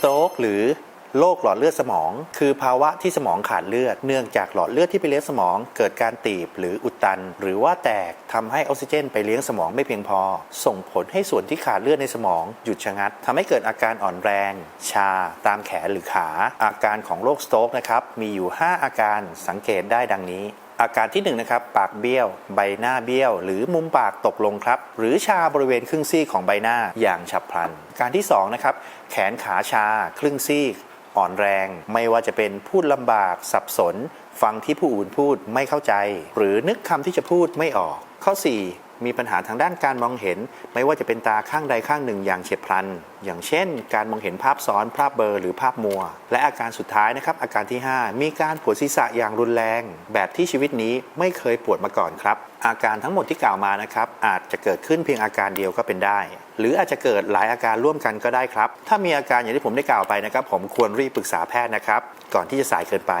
โตรกหรือโรคหลอดเลือดสมอง คือภาวะที่สมองขาดเลือด เนื่องจากหลอดเลือดที่ไปเลี้ยงสมอง เกิดการตีบหรืออุดตัน หรือว่าแตกทำให้ออกซิเจน ไปเลี้ยงสมองไม่เพียงพอ ส่งผลให้ส่วนที่ขาดเลือดในสมองหยุดชะงักทำให้เกิดอาการอ่อนแรง ชา ตามแขนหรือขา อาการของโรคสโตรกนะครับมีอยู่ 5 อาการสังเกตได้ดังนี้ อาการที่1นงนะครับปากเบี้ยว ใบหน้าเบี้ยว หรือมุมปากตกลงครับ หรือชาบริเวณครึ่งซี่ของใบหน้าอย่างฉับพลัน การที่2นะครับแขนขาชา ครึ่งซี่อ่อนแรง ไม่ว่าจะเป็นพูดลำบาก สับสน ฟังที่ผู้อื่นพูดไม่เข้าใจ หรือนึกคำที่จะพูดไม่ออก ข้อ 4 มีปัญหาทางด้านการมองเห็น ไม่ว่าจะเป็นตาข้างใดข้างหนึ่งอย่างเฉียบพลัน อย่างเช่น การมองเห็นภาพซ้อน ภาพเบลอหรือภาพมัว และอาการสุดท้ายนะครับอาการที่ 5 มีการปวดศีรษะอย่างรุนแรง แบบที่ชีวิตนี้ไม่เคยปวดมาก่อนครับ อาการทั้งหมดที่กล่าวมานะครับอาจจะเกิดขึ้นเพียงอาการเดียวก็เป็นได้ หรืออาจจะเกิดหลายอาการร่วมกันก็ได้ครับ ถ้ามีอาการอย่างที่ผมได้กล่าวไปนะครับ ผมควรรีบปรึกษาแพทย์นะครับ ก่อนที่จะสายเกินไป